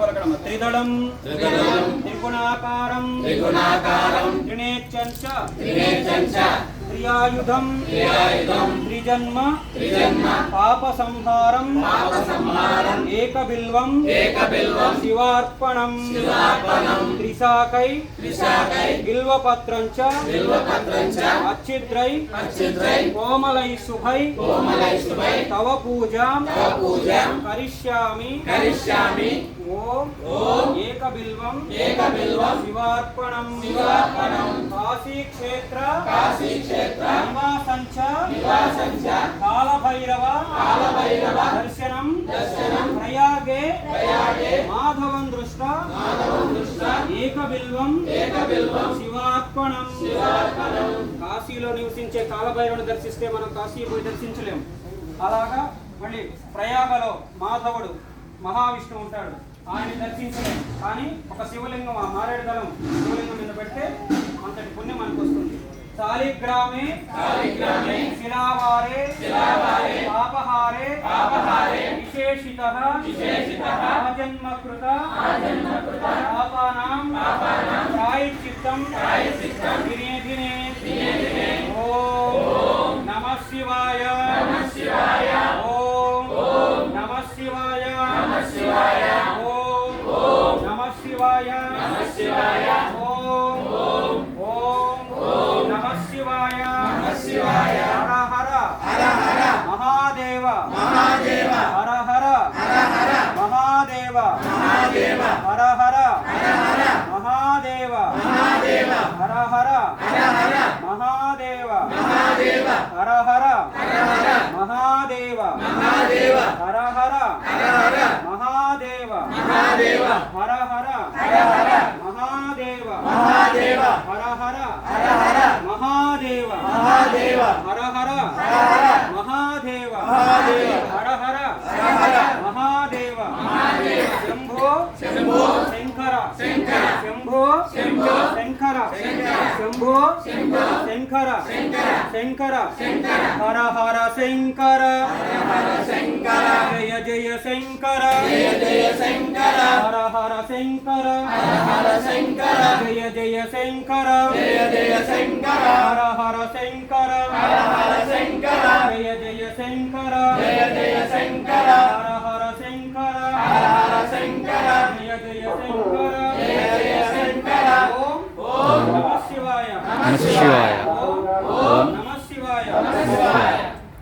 పలకడం త్రిదళం. త్రిగుణాకారం. త్రిగుణాకారం. త్రినేత్యంచ త్రినేత్రంచ త్రియాయుధం త్రియాయుధం త్రిజన్మ. త్రిజన్మ. పాప సంహారం పాప సంహారం ఏకబిల్వం. ఏకబిల్వం. శివార్పణం. శివార్పణం. త్రిశాకై త్రిశాకై బిల్వపత్రంచ. బిల్వపత్రంచ. అచ్చిద్రై. అచ్యుత్రై కోమలై శుభై కోమలై శుభై తవ పూజాం. తవ పూజాం. కరిష్యామి. కరిష్యామి. ఓం. ఓం. ఏకబిల్వం. ఏకబిల్వం. శివార్పణం. శివార్పణం. కాశీ క్షేత్ర కాశీ క్షేత్ర నివాసంచ నివాసంచ కాలభైరవ కాలభైరవ దర్శనం దర్శనం ప్రయాగే ప్రయాగే మాధవం దృష్ట మాధవం దృష్ట ఏకబిల్వం ఏకబిల్వం శివార్పణం. శివార్పణం. కాశీలో నివసించే కాలభైరవుని దర్శిస్తే మనం కాశీ పోయి దర్శించలేం. అలాగా మళ్ళీ ప్రయాగలో మాధవుడు మహావిష్ణువు ఉంటాడు. ఆయన దర్శించలేం. కానీ ఒక శివలింగం ఆ మారేడు దళం శివలింగం మీద పెడితే అంతటి పుణ్యం మనకు వస్తుంది सालिग्रामे सालिग्रामे शिलावारे शिलावारे आपहारे आपहारे विशेषितः विशेषितः आजन्मकृता आजन्मकृता आपानाम आपानाम पापानां प्रायश्चित्तं प्रायश्चित्तं శివాయ. హర హర హర హర మహాదేవ మహాదేవ హర హర హర హర మహాదేవ మహాదేవ హర హర హర హర మహాదేవ మహాదేవ హర హర హర హర మహాదేవ మహాదేవ హర హర హర హర మహాదేవ మహాదేవ హర హర హర హర మహాదేవ మహాదేవ హర హర महादेव। हर हर। हर महादेव। महादेव। हर हर। महादेव। शंभो। शंभो। शंकर। शंभो। शंभो। शंकर। शंभो। शंकर। शंकर। हर हर शंकर। जय जय शंकर। जय जय शंकर। हर हर शंकर। हर हर शंकर। जय जय शंकर। जय जय शंकर। हर हर शंकर। हर हर शंकर जय जय शंकर। जय जय शंकर। हर हर शंकर हर हर शंकर जय जय शंकर। जय जय शंकर। ओम। नमः शिवाय। नमः शिवाय। ओम। नमः शिवाय। नमः शिवाय।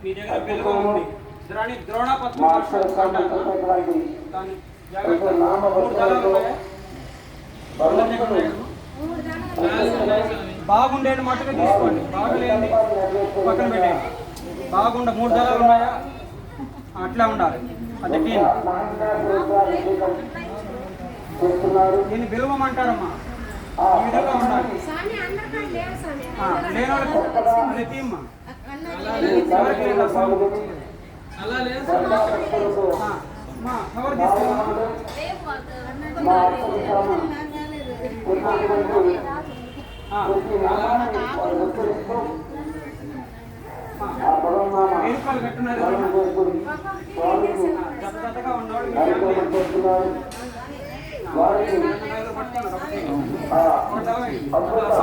మీ దగ్గర బిల్లు ఉంది ద్రోణ పద్మ దాని జాగ్రత్త మూడు దానాలు బాగుండేది మట్టుగా తీసుకోండి. బాగలేంది పక్కన పెట్టేయండి. బాగుండ మూడు దళాలు ఉన్నాయా? అట్లా ఉండాలి. అది టీన్ దీన్ని బిల్వమంటారమ్మా ఈ విధంగా ఉండాలి. లేని వాళ్ళకి అది తీమ్మా ఎవరికి లేదా స్వామి? ఆ, మా ఎవరు తీసుకున్నామా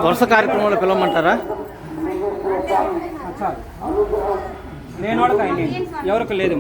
వరుస కార్యక్రమంలో పిలవమంటారా? నేను ఎవరికి లేదు